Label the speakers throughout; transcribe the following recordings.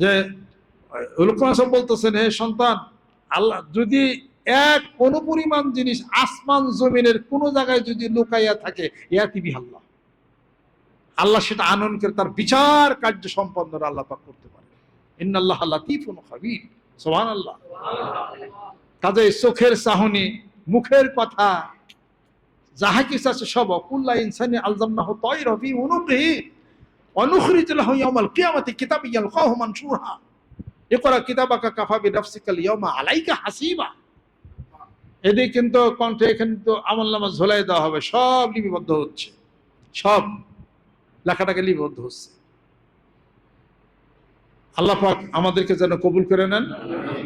Speaker 1: যে লুকমান বলতেছেন, হে সন্তান, আল্লাহ, যদি এক অনুপরিমাণ জিনিস আসমান জমিনের কোন জায়গায় যদি লুকাইয়া থাকে ইয়াতি বিহাল্লাহ আল্লাহ সেটা আনন্দ করে তার বিচার কার্য সম্পন্ন আল্লাহ পাক করতে পারে ইন্নাল্লাহ লাতিফুন খাবীর। সুবহানাল্লাহ। কাজে চোখের চাহনি, মুখের কথা, যাহা কিছু আছে সব, কুল্লা ইনসানি আলজামনাহু তায়রা ফি উনুকিহি অনুখরিজ হাসিবা। এদিকে কিন্তু নামা দেওয়া হবে, সব লিপিবদ্ধ হচ্ছে। সব লেখাটাকে লিপিবদ্ধ হচ্ছে। আল্লাহ আমাদেরকে যেন কবুল করে নেন।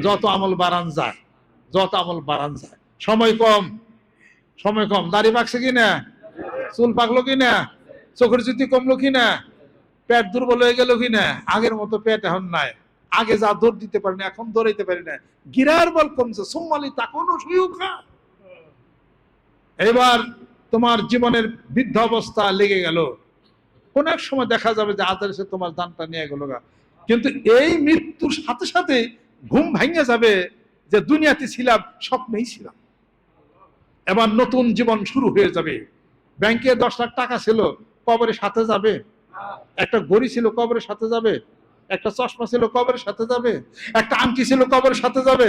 Speaker 1: যত আমল বাড়ান যায়, যত আমল বাড়ান যায়। সময় কম সময় কম। দাড়ি পাকছে কিনা? চুল পাকলো কিনা? চোখের জ্যোতি কমলো কিনা? পেট দুর্বল হয়ে গেল কিনা আগের মতো পেট এখন নাই। আগে যা দৌড় দিতে পারি না এখন দৌড়াইতে পারি না গিরার বল কমছে সোমালি তাকনো সুয়ুখা এবার তোমার জীবনের বৃদ্ধ অবস্থা লেগে গেল। কোন এক সময় দেখা যাবে যে আদার এসে তোমার দানটা নিয়ে গেল গা। কিন্তু এই মৃত্যুর সাথে সাথে ঘুম ভাঙে যাবে যে দুনিয়াতে ছিলাম, স্বপ্নেই ছিলাম। এবার নতুন জীবন শুরু হয়ে যাবে। ব্যাংকে দশ লাখ টাকা ছিল কবরের সাথে যাবে। একটা গড়ি ছিল কবরের সাথে যাবে, একটা চশমা ছিল কবরের সাথে যাবে, একটা আংটি ছিল কবরের সাথে যাবে।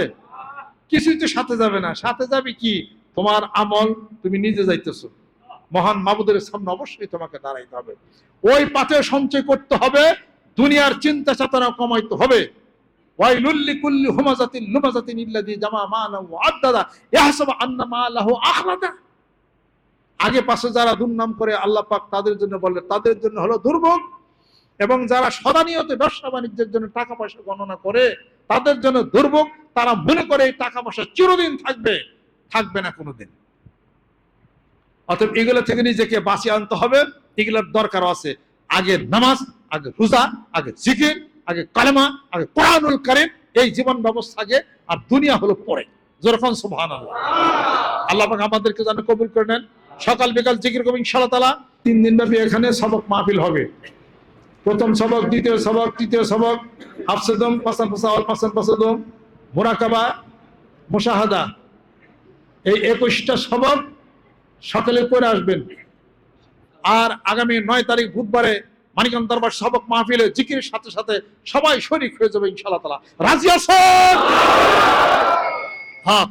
Speaker 1: কিছুই তো সাথে যাবে না। সাথে যাবে কি? তোমার আমল তুমি নিজে যাইতেছো। মহান মাবুদের সামনে অবশ্যই তোমাকে দাঁড়াইতে হবে। ওই পাথে সঞ্চয় করতে হবে, দুনিয়ার চিন্তা চেতনা কমাইতে হবে। ওয়াইলুল্লি কুল্লি হুমাজাতিন লুমাজাতিন ইল্লাযী জামা মালাহু আদ্দাদা ইয়াহসাবু আন্না মালাহু আখলাদা আগে পাশে যারা দুর্নাম করে আল্লাহ পাক তাদের জন্য বলে, তাদের জন্য হলো দুর্ভোগ। এবং যারা সদানিয়ত ব্যবসা বাণিজ্যের জন্য টাকা পয়সা গণনা করে, তাদের জন্য দুর্ভোগ। তারা মনে করে এই টাকা পয়সা চিরদিন থাকবে থাকবে না কোনোদিন। অতএব এগুলো থেকে নিজেকে বাঁচিয়ে আনতে হবে। এগুলোর দরকার আছে। আগে নামাজ, আগে রোজা, আগে জিকির, আগে কালেমা, আগে কোরআনুল কারিম, এই জীবন ব্যবস্থাকে আর দুনিয়া হলো পরে। যেরকম সুবহান আল্লাহ আমাদেরকে যেন কবুল করে নেন। সকাল বিকাল জিকির করবেন ইনশাআল্লাহ তাআলা। তিন দিন ব্যাপী এখানে সবক মাহফিল হবে। প্রথম সবক, দ্বিতীয় সবক, তৃতীয় সবক, হাফসেদম পাসান পাসা অল পাসান পাসাদম মোরাকাবা, মুশাহাদা। এই একুশটা সবক সকালে করে আসবেন। আর আগামী নয় তারিখ বুধবারে মানিকান দরবার সবক মাহফিলে জিকির সাথে সাথে সবাই শরিক হয়ে যাবে ইনশাআল্লাহ তাআলা। রাজি আছেন? হাত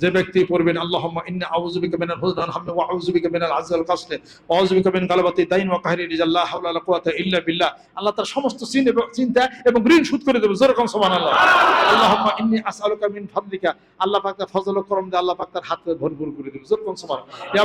Speaker 1: যে ব্যক্তি পড়বেন বিল্লাহ। আল্লাহ তার সমস্ত চিন্তা এবং ঋণ শোধ করে দেবে। যেরকম সুবহানাল্লাহ। আল্লাহুম্মা ইন্নী আসআলুকা মিন ফাদলিকা। আল্লাহ পাক তার ফজল করম দিয়ে আল্লাহ পাক তার হাতে ভরপুর করে দেবে। যেরকম সুবহানাল্লাহ। ইয়া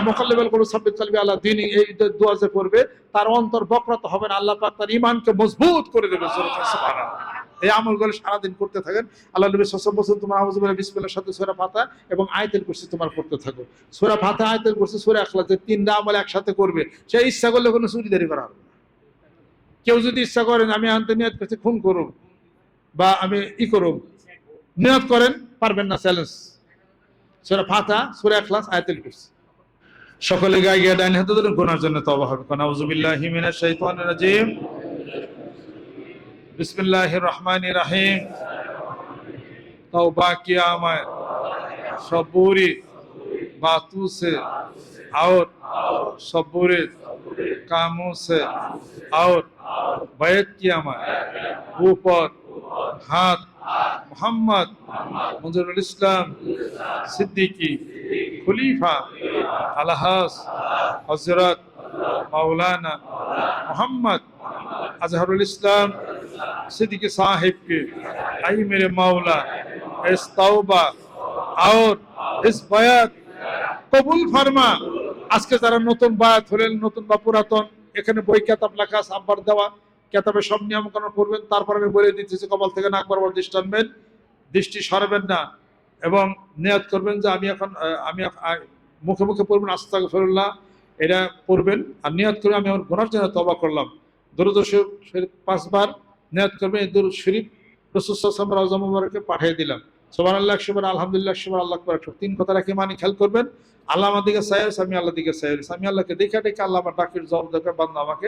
Speaker 1: এই দোয়া যে পড়বে, তার অন্তর বক্রত হবে না। আল্লাহ পাক তার ঈমানকে মজবুত করে দেবে। যেরকম সুবহানাল্লাহ। এই আমলগুলো সারাদিন করতে থাকেন। আল্লাহ নবী সসব বছর তোমার আউযুবিল্লাহ বিসমিল্লাহর সাথে সূরা ফাতিহা এবং আয়াতুল কুরসি তোমার করতে থাকো। সূরা ফাতিহা আয়াতুল কুরসি, সূরা যে তিনটা আমল একসাথে করবে। সে ইচ্ছা করলে কোনো চুরিদারি করা হবে কেউ যদি ইচ্ছা করেন আমি আনতে নিয়ত করছি, খুন করুন বা আমি ই করুন নিয়ত করেন, পারবেন না চ্যালেঞ্জ সূরা ফাতিহা, সূরা ইখলাস আয়াতুল কুরসি। সকলে গায়ে গিয়ে ডাইন হাতে ধরে গোনার জন্য তওবা হবে। কারণ আউযুবিল্লাহি মিনাশ শাইতানির রাজিম। بسم اللہ الرحمن الرحیم. توبہ کی آمد صبوری باتوں سے اور صبوری کاموں سے اور بیت کی آمد اوپر ہاتھ محمد منظر الاسلام صدیقی خلیفہ الحاظ حضرت مولانا محمد اظہر الاسلام सिद्दीकी साहिब के आई मेरे मौला इस तौबा और इस बयात কবুল ফার্মা আজকে যারা নতুন বায়াত হলেন নতুন বা পুরাতন এখানে বই কেতাব লেখা আছে, আব্বার দেওয়া কেতাবে সব নিয়ম কানুন করবেন তারপর আমি বলে দিতেছি কপাল থেকে নাক বরাবর দৃষ্টি আনবেন দৃষ্টি সরাবেন না এবং নিয়াত করবেন যে আমি এখন আহ, আমি এখন, আহ, মুখে মুখে পড়বেন আস্তাক ফেরুল্লাহ এটা পড়বেন আর নিয়াত করে আমি আমার গোনার জন্য তবা করলাম দরুদ শরীফ পাঁচবার নিয়াত করবেন এই শরীফ রসুসাম রাজা পাঠিয়ে দিলাম। সোমান আল্লাহ একশোবার আলহামদুলিল্লাহ একশোবার আল্লাহ আকবার। একশো তিন কথা রাখি মানে খেয়াল করবেন, আল্লাহ আমার দিকে সাহেব আমি আল্লাহ দিকে সাহেব আমি আল্লাহকে দেখে ডেকে আল্লাহ আমার ডাকের জবাব দেখে বান্দা আমাকে,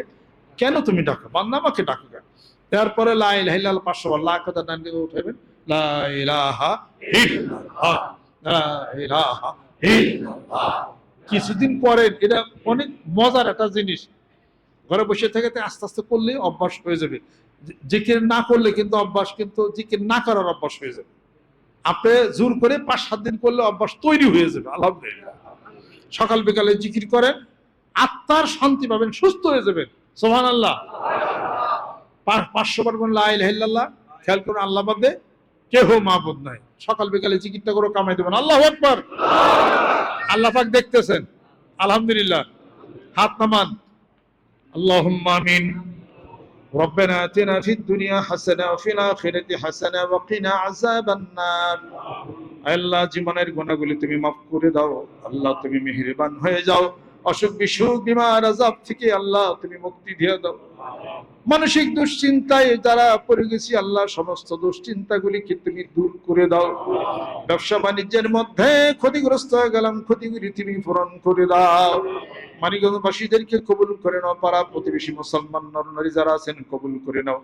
Speaker 1: কেন তুমি ডাকো? বান্দা আমাকে ডাকো কেন তারপরে লাই লাইলাল পাঁচশো বার লা কথা ডান দিকে উঠাবেন। লা ইলাহা ইল্লাল্লাহ, লা ইলাহা ইল্লাল্লাহ। কিছুদিন পরে, এটা অনেক মজার একটা জিনিস। ঘরে বসে থেকে আস্তে আস্তে করলে অভ্যাস হয়ে যাবে। জিকির না করলে কিন্তু অভ্যাস কিন্তু জিকির না করার অভ্যাস হয়ে যাবে। আপনি জোর করে পাঁচ, সাত দিন করলে অভ্যাস তৈরি হয়ে যাবে, আলহামদুলিল্লাহ। সকাল বিকালে জিকির করেন, আত্মার শান্তি পাবেন, সুস্থ হয়ে যাবেন। সোহান আল্লাহ পাঁচশো বার লাইল্লাহ খেয়াল করুন, আল্লাহ বাদে কেহ মাহবুদ নাই। সকাল বিকালে জিকিরটা করে কামাই দেবেন। আল্লাহ একবার আল্লাহ পাক দেখতেছেন, আলহামদুলিল্লাহ। হাত নামান। আল্লাহ আমিন। ربنا آتنا في الدنيا حسنة وفي الآخرة حسنة وقنا عذاب النار আল্লাহ জীবনের গুণাগুলি তুমি মাফ করে দাও আল্লাহ তুমি মেহেরবান হয়ে যাও অসুখ বিসুখ, বিমার আজাব থেকে আল্লাহ তুমি মুক্তি দিয়ে দাও। মানসিক দুশ্চিন্তায় যারা পড়ে গেছি, আল্লাহ সমস্ত দুশ্চিন্তাগুলিকে তুমি দূর করে দাও। ব্যবসা বাণিজ্যের মধ্যে ক্ষতিগ্রস্ত হয়ে গেলাম, ক্ষতিগুলি তুমি পূরণ করে দাও। মানিকগঞ্জবাসীদেরকে কবুল করে নাও, পাড়া প্রতিবেশী মুসলমান নরনারী যারা আছেন, কবুল করে নাও।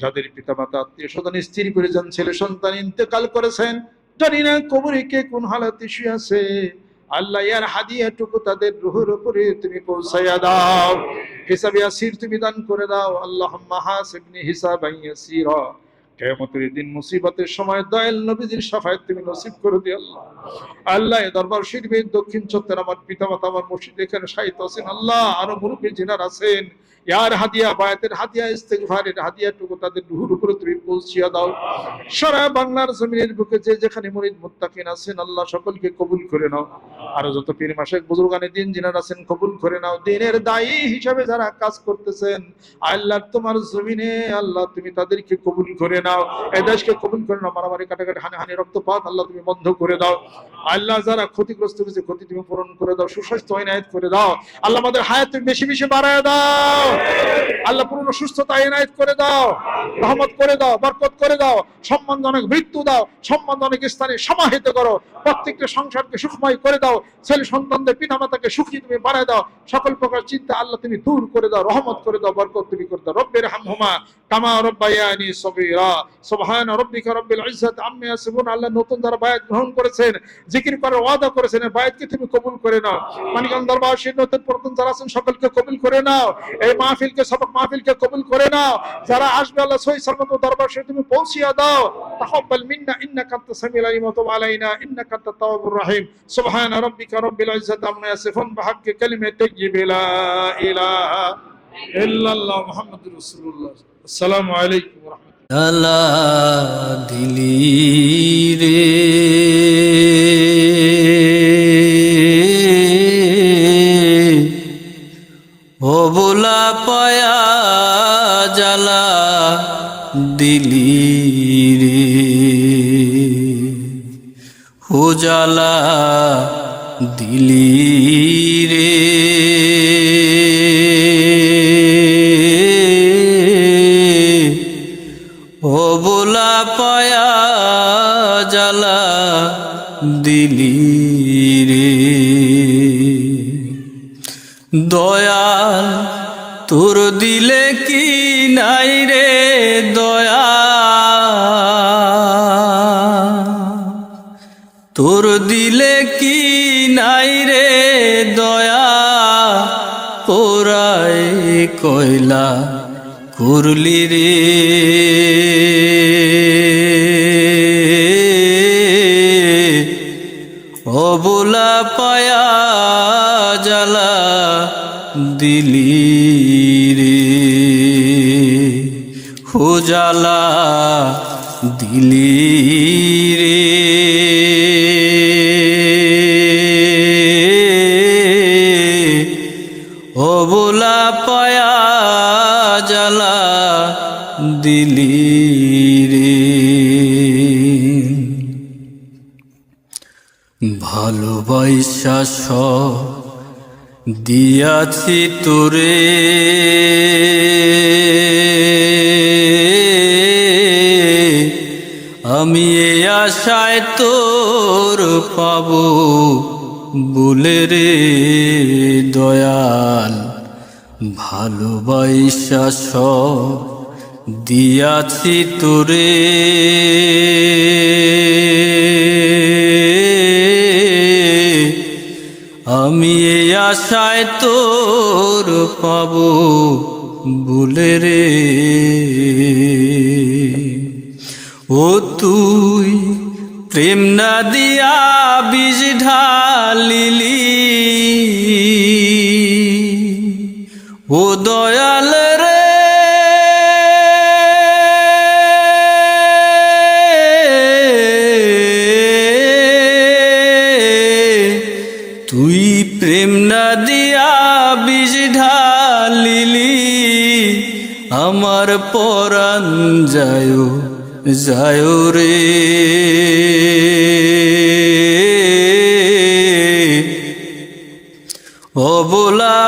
Speaker 1: যাদের পিতামাতা আত্মীয় স্বজন স্ত্রী পরিজন ছেলে সন্তান ইন্তেকাল করেছেন, জানি না কবরে কে কোন হালাতে শুয়ে আছে। আল্লাহ ইয়ার হাদিয়াটুকু তাদের রুহের উপরে তুমি পৌঁছাইয়া দাও। হিসাবে আসির তুমি দান করে দাও। আল্লাহ হাসিবনি হিসাবাই ইয়াসিরা। দিন মুসিবতের সময় দয়াল নবীজির সাফায়াত তুমি নসিব করে দিও আল্লাহ। আল্লাহ দরবার শরীফের দক্ষিণ চত্বর আমার পিতামাতা, আমার মসজিদ এখানে সাহিত্য আছেন আল্লাহ আরও মুরব্বী জিনার আছেন। ইয়ার হাদিয়া বায়াতের হাদিয়া হাদিয়াটুকু তাদের উপরে তুমি পৌঁছিয়া দাও। সারা বাংলার জমিনের বুকে যে যেখানে মরিদ মুত্তাকিন আছেন, আল্লাহ সকলকে কবুল করে নাও। আর যত পীর বুজুর্গানে দিন আছেন, কবুল করে নাও। দিনের দায়ী হিসাবে যারা কাজ করতেছেন, আল্লাহ তোমার জমিনে, আল্লাহ তুমি তাদেরকে কবুল করে নাও। এই দেশকে কবুল করে নাও। মারামারি, কাটাকাটি হানি হানি রক্তপাত, আল্লাহ তুমি বন্ধ করে দাও। আল্লাহ যারা ক্ষতিগ্রস্ত হয়েছে, ক্ষতি তুমি পূরণ করে দাও। সুস্বাস্থ্য এনায়েত করে দাও। আল্লাহ আমাদের হায়াত তুমি বেশি বেশি বাড়ায় দাও। আল্লাহ পূর্ণ সুস্থতা এনায়েত করে দাও, রহমত করে দাও, বরকত করে দাও, সম্মানজনক মৃত্যু দাও, সম্মানজনক স্থানে সমাহিত করো, প্রত্যেকটা সংসারকে সুখময় করে দাও, ছেলে সন্তানদের সুখী তুমি দাও, সকল প্রকার চিন্তা আল্লাহ তুমি দূর করে দাও, রহমত করে দাও, বরকত তুমি করে দাও, রব্বের হামহুমা, কামা রব্বায়ানি সবিরা সুবহান রব্বিকা রব্বিল ইজ্জাত আল্লাহ নতুন বায়াত গ্রহণ করেছেন, জিকির করার ওয়াদা করেছেন বায়াতকে তুমি কবুল করে নাও। মানিকগঞ্জ দরবার নতুন প্রথম যারা আছেন, সকলকে কবুল করে নাও। এই মাহফিলকে, সবক মাহফিলকে কবুল করে নাও। যারা আসবে, আল্লাহ সহি সর্বত দরবার শরীফ তুমি পৌঁছিয়া দাও। তাকাব্বাল মিন্না, ইন্নাকা আনতাস সামিউল আলিম ওয়া তুব আলাইনা, ইন্নাকা আনতাত তাওয়াবুর রহিম। সুবহান রাব্বিকা রব্বিল ইজ্জাতি আম্মা ইয়াসিফুন, বিহাক্কি কালিমাতি তাইয়্যিব লা ইলাহা ইল্লাল্লাহ মুহাম্মাদুর রাসূলুল্লাহ। আসসালামু আলাইকুম ওয়া রাহমাতুল্লাহ।
Speaker 2: দিলি রে। জালা দিলি রে। ও বোলা পায়া জালা দিলি রে। দয়াল তোর দিলে কি নাই রে দয়া? তোর দিলে কি নাই রে দয়া? ওরাই কয়লা করলি রে। অবলা পায়া জালা দিলি রে। হো জালা দিলি রে। দিলি রে। ভালোবাসা সব দিয়াছি তোরে। আমি এ আশায় তোর পাব বলে রে দয়াল। ভালোবাসা সব দিয়াছি তোরে। আমি এই আশায় তোর পাব বলে রে। ও তুই প্রেম না দিয়া বীজ ঢালিলি। ও দয়াল আমার পরাণ যায় যায় রে। অবলা